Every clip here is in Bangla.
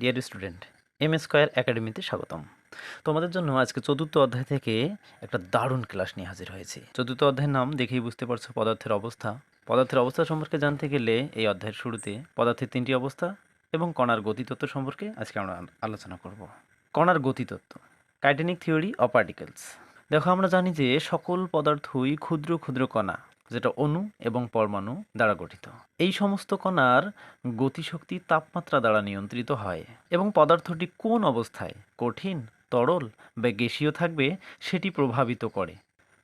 ডিয়ার স্টুডেন্ট এম স্কোয়ার একাডেমিতে স্বাগতম। তোমাদের জন্য আজকে চতুর্থ অধ্যায় থেকে একটা দারুণ ক্লাস নিয়ে হাজির হয়েছি। চতুর্থ অধ্যায়ের নাম দেখেই বুঝতে পারছ পদার্থের অবস্থা। পদার্থের অবস্থা সম্পর্কে জানতে গেলে এই অধ্যায়ের শুরুতে পদার্থের তিনটি অবস্থা এবং কণার গতিতত্ত্ব সম্পর্কে আজকে আমরা আলোচনা করব। কণার গতিতত্ত্ব কাইটেনিক থিওরি অফ পার্টিকেলস। দেখো, আমরা জানি যে সকল পদার্থই ক্ষুদ্র ক্ষুদ্র কণা। যেটা অণু এবং পরমাণু দ্বারা গঠিত। এই সমস্ত কণার গতিশক্তি তাপমাত্রা দ্বারা নিয়ন্ত্রিত হয় এবং পদার্থটি কোন অবস্থায়? কঠিন, তরল বা গ্যাসীয় থাকবে সেটি প্রভাবিত করে।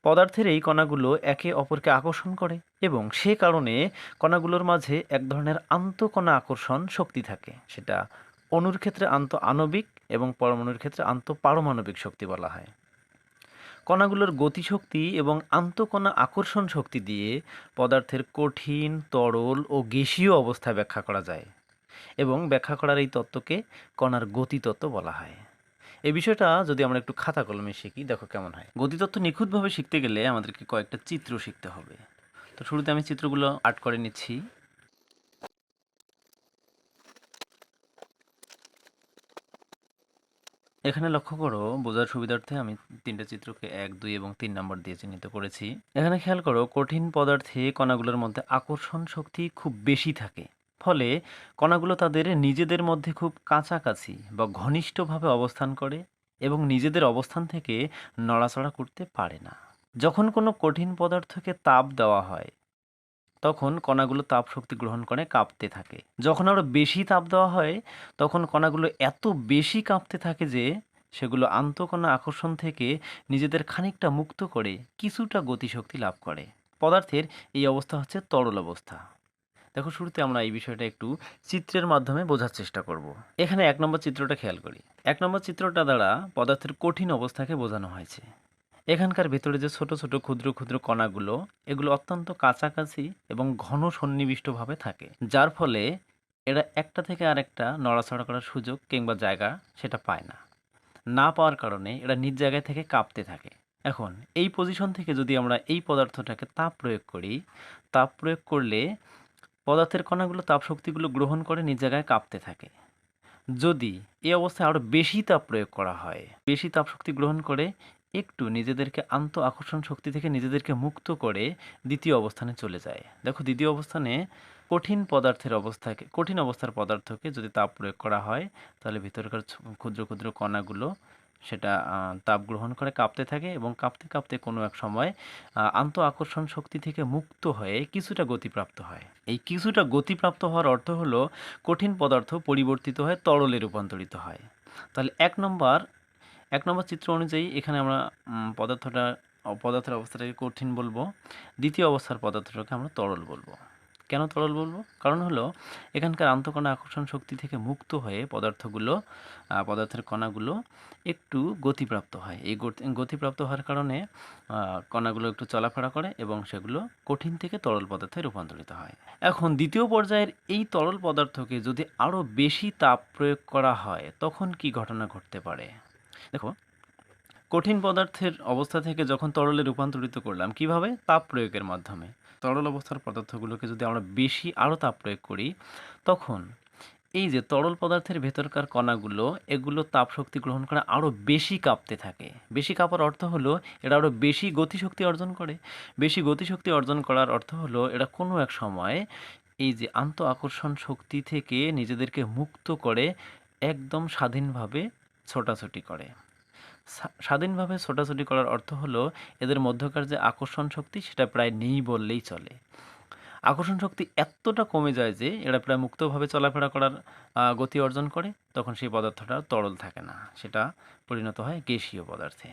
পদার্থের এই কণাগুলো একে অপরকে আকর্ষণ করে এবং সে কারণে কণাগুলোর মাঝে এক ধরনের আন্তঃকণা আকর্ষণ শক্তি থাকে। সেটা অণুর ক্ষেত্রে আন্ত আণবিক এবং পরমাণুর ক্ষেত্রে আন্ত পারমাণবিক শক্তি বলা হয়। কণাগুলোর গতিশক্তি এবং আন্তঃকণা আকর্ষণ শক্তি দিয়ে পদার্থের কঠিন, তরল ও গ্যাসীয় অবস্থা ব্যাখ্যা করা যায় এবং ব্যাখ্যা করার এই তত্ত্বকে কণার গতিতত্ত্ব বলা হয়। এই বিষয়টা যদি আমরা একটু খাতা কলমে শিখি, দেখো কেমন হয়। গতিতত্ত্ব নিখুঁতভাবে শিখতে গেলে আমাদেরকে কয়েকটা চিত্র শিখতে হবে। তো শুরুতে আমি চিত্রগুলো আর্ট করে নিচ্ছি। এখানে লক্ষ্য করো, বোঝার সুবিধার্থে আমি তিনটে চিত্রকে এক, দুই এবং তিন নম্বর দিয়ে চিহ্নিত করেছি। এখানে খেয়াল করো, কঠিন পদার্থে কণাগুলোর মধ্যে আকর্ষণ শক্তি খুব বেশি থাকে। ফলে কণাগুলো তাদের নিজেদের মধ্যে খুব কাছাকাছি বা ঘনিষ্ঠভাবে অবস্থান করে এবং নিজেদের অবস্থান থেকে নড়াচড়া করতে পারে না। যখন কোনো কঠিন পদার্থকে তাপ দেওয়া হয় তখন কণাগুলো তাপ শক্তি গ্রহণ করে কাঁপতে থাকে। যখন আরও বেশি তাপ দেওয়া হয়, তখন কণাগুলো এত বেশি কাঁপতে থাকে যে, সেগুলো আন্তঃকণা আকর্ষণ থেকে নিজেদের খানিকটা মুক্ত করে কিছুটা গতিশক্তি লাভ করে। পদার্থের এই অবস্থা হচ্ছে তরল অবস্থা। দেখো, শুরুতে আমরা এই বিষয়টা একটু চিত্রের মাধ্যমে বোঝার চেষ্টা করব। এখানে এক নম্বর চিত্রটা খেয়াল করি। এক নম্বর চিত্রটা দ্বারা পদার্থের কঠিন অবস্থাকে বোঝানো হয়েছে। এখানকার ভেতরে যে ছোট ছোট ক্ষুদ্র ক্ষুদ্র কণাগুলো, এগুলো অত্যন্ত কাছাকাছি এবং ঘন সন্নিবিষ্টভাবে থাকে, যার ফলে এরা একটা থেকে আরেকটা নড়াচড়া করার সুযোগ কিংবা জায়গা সেটা পায় না। না পাওয়ার কারণে এরা নিজ জায়গায় থেকে কাঁপতে থাকে। এখন, এই পজিশন থেকে যদি আমরা এই পদার্থটাকে তাপ প্রয়োগ করি, তাপ প্রয়োগ করলে পদার্থের কণাগুলো, তাপ শক্তিগুলো গ্রহণ করে নিজ জায়গায় কাঁপতে থাকে। যদি এই অবস্থায় আরও বেশি তাপ প্রয়োগ করা হয়, বেশি তাপ শক্তি গ্রহণ করে একটু নিজেদেরকে আন্ত আকর্ষণ শক্তি থেকে নিজেদেরকে মুক্ত করে দ্বিতীয় অবস্থানে চলে যায়। দেখো, দ্বিতীয় অবস্থানে কঠিন পদার্থের অবস্থাকে কঠিন অবস্থার পদার্থকে যদি তাপ প্রয়োগ করা হয়, তাহলে ভিতরকার ক্ষুদ্র ক্ষুদ্র কণাগুলো সেটা তাপ গ্রহণ করে কাঁপতে থাকে এবং কাঁপতে কাঁপতে কোনো এক সময় আন্ত আকর্ষণ শক্তি থেকে মুক্ত হয়ে কিছুটা গতিপ্রাপ্ত হয়। এই কিছুটা গতিপ্রাপ্ত হওয়ার অর্থ হলো কঠিন পদার্থ পরিবর্তিত হয়ে তরলে রূপান্তরিত হয়। তাহলে এক নম্বর এক নম্বর চিত্র অনুযায়ী এখানে আমরা পদার্থটা পদার্থের অবস্থাটাকে কঠিন বলব। দ্বিতীয় অবস্থার পদার্থটাকে আমরা তরল বলব। কেন তরল বলব? কারণ হলো, এখানকার আন্তঃকণা আকর্ষণ শক্তি থেকে মুক্ত হয়ে পদার্থগুলো পদার্থের কণাগুলো একটু গতিপ্রাপ্ত হয়। এই গতি- গতিপ্রাপ্ত হওয়ার কারণে কণাগুলো একটু চলাফেরা করে এবং সেগুলো কঠিন থেকে তরল পদার্থে রূপান্তরিত হয়। এখন দ্বিতীয় পর্যায়ের এই তরল পদার্থকে যদি আরও বেশি তাপ প্রয়োগ করা হয়, তখন কি ঘটনা ঘটতে পারে? দেখো, কঠিন পদার্থের অবস্থা থেকে যখন তরলে রূপান্তরিত করলাম, কীভাবে? তাপ প্রয়োগের মাধ্যমে। তরল অবস্থার পদার্থগুলোকে যদি আমরা বেশি আরও তাপ প্রয়োগ করি, তখন এই যে তরল পদার্থের ভেতরকার কণাগুলো, এগুলো তাপ শক্তি গ্রহণ করে আরও বেশি কাঁপতে থাকে। বেশি কাঁপার অর্থ হলো, এরা আরও বেশি গতিশক্তি অর্জন করে। বেশি গতিশক্তি অর্জন করার অর্থ হলো, এরা কোনো এক সময় এই যে আন্ত আকর্ষণ শক্তি থেকে নিজেদেরকে মুক্ত করে একদম স্বাধীনভাবে ছোটাছুটি করে। স্বাধীনভাবে ছোটাছুটি করার অর্থ হলো এদের মধ্যকার যে আকর্ষণ শক্তি সেটা প্রায় নেই বললেই চলে। আকর্ষণ শক্তি এতটা কমে যায় যে এরা প্রায় মুক্তভাবে চলাফেরা করার গতি অর্জন করে, তখন সেই পদার্থটা তরল থাকে না, সেটা পরিণত হয় গ্যাসীয় পদার্থে।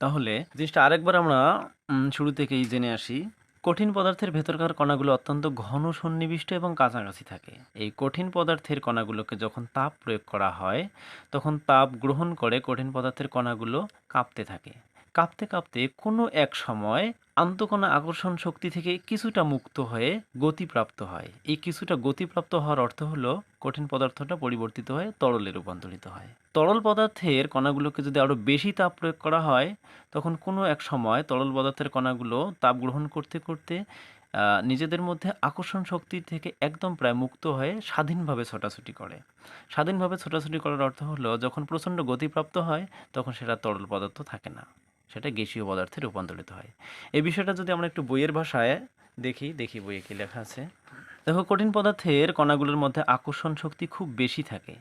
তাহলে জিনিসটা আরেকবার আমরা শুরু থেকেই জেনে আসি কঠিন পদার্থের ভেতরকার কণাগুলো অত্যন্ত ঘন, সন্নিবিষ্ট এবং কাছাকাছি থাকে। এই কঠিন পদার্থের কণাগুলোকে যখন তাপ প্রয়োগ করা হয়, তখন তাপ গ্রহণ করে কঠিন পদার্থের কণাগুলো কাঁপতে থাকে। কাঁপতে কাঁপতে কোনো এক সময় আন্তঃকণা আকর্ষণ শক্তি থেকে কিছুটা মুক্ত হয়ে গতিপ্রাপ্ত হয়। এই কিছুটা গতিপ্রাপ্ত হওয়ার অর্থ হলো কঠিন পদার্থটা পরিবর্তিত হয়ে তরলে রূপান্তরিত হয়। তরল পদার্থের কণাগুলোকে যদি আরও বেশি তাপ প্রয়োগ করা হয়, তখন কোনো এক সময় তরল পদার্থের কণাগুলো তাপ গ্রহণ করতে করতে নিজেদের মধ্যে আকর্ষণ শক্তি থেকে একদম প্রায় মুক্ত হয়ে স্বাধীনভাবে ছোটাছুটি করে। স্বাধীনভাবে ছোটাছুটি করার অর্থ হলো যখন প্রচণ্ড গতিপ্রাপ্ত হয়, তখন সেটা তরল পদার্থ থাকে না। সেটা গ্যাসীয় পদার্থে রূপান্তরিত হয়। এই বিষয়টা যদি আমরা একটু বইয়ের ভাষায় দেখি দেখি বইয়ে কী লেখা আছে। দেখো, কঠিন পদার্থের কণাগুলোর মধ্যে আকর্ষণ শক্তি খুব বেশি থাকে।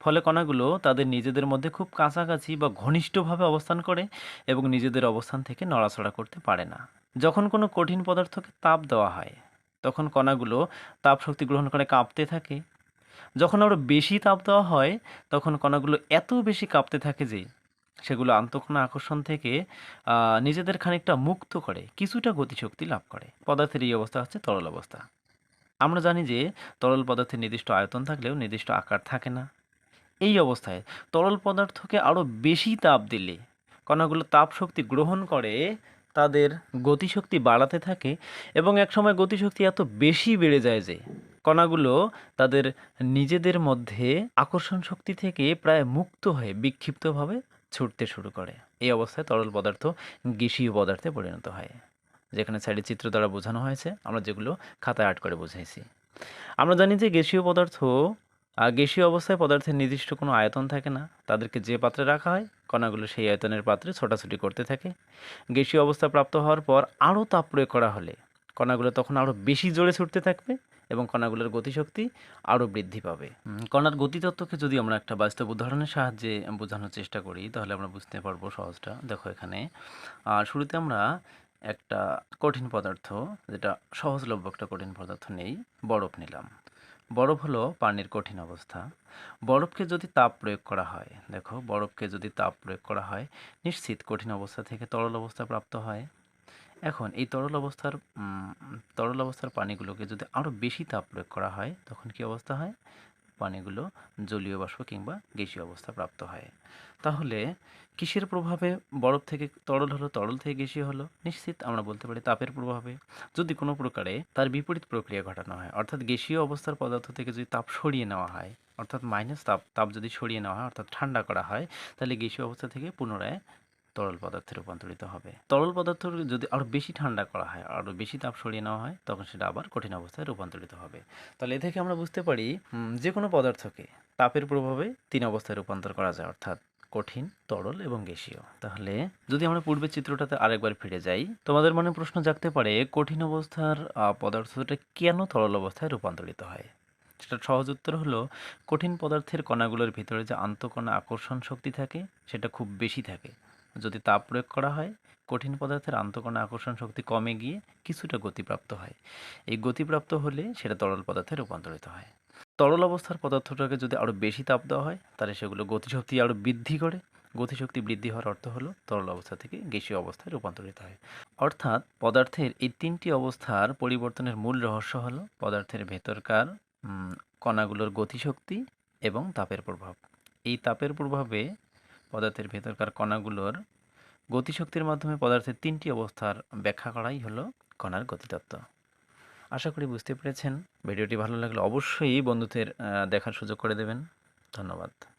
ফলে কণাগুলো তাদের নিজেদের মধ্যে খুব কাছাকাছি বা ঘনিষ্ঠভাবে অবস্থান করে এবং নিজেদের অবস্থান থেকে নড়াচড়া করতে পারে না। যখন কোনো কঠিন পদার্থকে তাপ দেওয়া হয়, তখন কণাগুলো তাপ শক্তি গ্রহণ করে কাঁপতে থাকে। যখন আরও বেশি তাপ দেওয়া হয়, তখন কণাগুলো এত বেশি কাঁপতে থাকে যে সেগুলো আন্তঃকণা আকর্ষণ থেকে নিজেদের খানিকটা মুক্ত করে, কিছুটা গতিশক্তি লাভ করে। পদার্থের এই অবস্থা হচ্ছে তরল অবস্থা। আমরা জানি যে তরল পদার্থের নির্দিষ্ট আয়তন থাকলেও নির্দিষ্ট আকার থাকে না। এই অবস্থায় তরল পদার্থকে আরও বেশি তাপ দিলে, কণাগুলো তাপ শক্তি গ্রহণ করে, তাদের গতিশক্তি বাড়াতে থাকে এবং একসময় গতিশক্তি এত বেশি বেড়ে যায় যে কণাগুলো তাদের নিজেদের মধ্যে আকর্ষণ শক্তি থেকে প্রায় মুক্ত হয়ে বিক্ষিপ্তভাবে ছুটতে শুরু করে। এই অবস্থায় তরল পদার্থ গ্যাসীয় পদার্থে পরিণত হয়। যেখানে সাইডে চিত্র দ্বারা বোঝানো হয়েছে। আমরা যেগুলো খাতায় আর্ট করে বুঝাইছি। আমরা জানি যে গ্যাসীয় পদার্থ গ্যাসীয় অবস্থায় পদার্থের নির্দিষ্ট কোনো আয়তন থাকে না। তাদেরকে যে পাত্রে রাখা হয়, কণাগুলো সেই আয়তনের পাত্রে ছোটাছুটি করতে থাকে। গ্যাসীয় অবস্থা প্রাপ্ত হওয়ার পর আরও তাপ প্রয়োগ করা হলে কণাগুলো তখন আরও বেশি জোরে ছুটতে থাকবে। এবং কণাগুলোর গতিশক্তি আরও বৃদ্ধি পাবে। কণার গতিতত্ত্বকে যদি আমরা একটা বাস্তব উদাহরণের সাহায্যে বোঝানোর চেষ্টা করি, তাহলে আমরা বুঝতে পারব সহজটা। দেখো এখানে আর শুরুতে আমরা একটা কঠিন পদার্থ, যেটা সহজলভ্য একটা কঠিন পদার্থ নেই, বরফ নিলাম। বরফ হলো পানির কঠিন অবস্থা। বরফকে যদি তাপ প্রয়োগ করা হয়, দেখো বরফকে যদি তাপ প্রয়োগ করা হয়, নিশ্চিত কঠিন অবস্থা থেকে তরল অবস্থা প্রাপ্ত হয়। এখন এই তরল অবস্থার তরল অবস্থার পানিগুলোকে যদি আরও বেশি তাপ প্রয়োগ করা হয়, তখন কি অবস্থা হয়? পানিগুলো জলীয় বাষ্প কিংবা গ্যাসীয় অবস্থা প্রাপ্ত হয়। তাহলে কিসের প্রভাবে বরফ থেকে তরল হলো, তরল থেকে গ্যাসীয় হলো? নিশ্চিত আমরা বলতে পারি তাপের প্রভাবে। যদি কোনো প্রকারে তার বিপরীত প্রক্রিয়া ঘটানো হয়, অর্থাৎ গ্যাসীয় অবস্থার পদার্থ থেকে যদি তাপ সরিয়ে নেওয়া হয়, অর্থাৎ মাইনাস তাপ তাপ যদি সরিয়ে নেওয়া হয়, অর্থাৎ ঠান্ডা করা হয়, তাহলে গ্যাসীয় অবস্থা থেকে পুনরায় তরল পদার্থে রূপান্তরিত হবে। তরল পদার্থ যদি আরও বেশি ঠান্ডা করা হয় আরও বেশি তাপ সরিয়ে নেওয়া হয়, তখন সেটা আবার কঠিন অবস্থায় রূপান্তরিত হবে। তাহলে এ থেকে আমরা বুঝতে পারি যে কোনো পদার্থকে তাপের প্রভাবে তিন অবস্থায় রূপান্তর করা যায়, অর্থাৎ কঠিন, তরল এবং গ্যাসীয়। তাহলে যদি আমরা পূর্বের চিত্রটাতে আরেকবার ফিরে যাই, তোমাদের মনে প্রশ্ন জাগতে পারে, কঠিন অবস্থার পদার্থটা কেন তরল অবস্থায় রূপান্তরিত হয়? সেটার সহজ উত্তর হলো, কঠিন পদার্থের কণাগুলোর ভিতরে যে আন্তঃকণা আকর্ষণ শক্তি থাকে, সেটা খুব বেশি থাকে। যদি তাপ প্রয়োগ করা হয়, কঠিন পদার্থের আন্তঃকণা আকর্ষণ শক্তি কমে গিয়ে কিছুটা গতিপ্রাপ্ত হয়। এই গতিপ্রাপ্ত হলে সেটা তরল পদার্থে রূপান্তরিত হয়। তরল অবস্থার পদার্থটাকে যদি আরও বেশি তাপ দেওয়া হয়, তাহলে সেগুলো গতিশক্তি আরও বৃদ্ধি করে। গতিশক্তি বৃদ্ধি হওয়ার অর্থ হলো তরল অবস্থা থেকে গ্যাসীয় অবস্থায় রূপান্তরিত হয়। অর্থাৎ পদার্থের এই তিনটি অবস্থার পরিবর্তনের মূল রহস্য হলো পদার্থের ভেতরকার কণাগুলোর গতিশক্তি এবং তাপের প্রভাব। এই তাপের প্রভাবে পদার্থের ভেতরকার কণাগুলোর গতিশক্তির মাধ্যমে পদার্থের তিনটি অবস্থার ব্যাখ্যা করাই হলো কণার গতিতত্ত্ব। আশা করি বুঝতে পেরেছেন। ভিডিওটি ভালো লাগলে অবশ্যই বন্ধুদের দেখার সুযোগ করে দেবেন। ধন্যবাদ।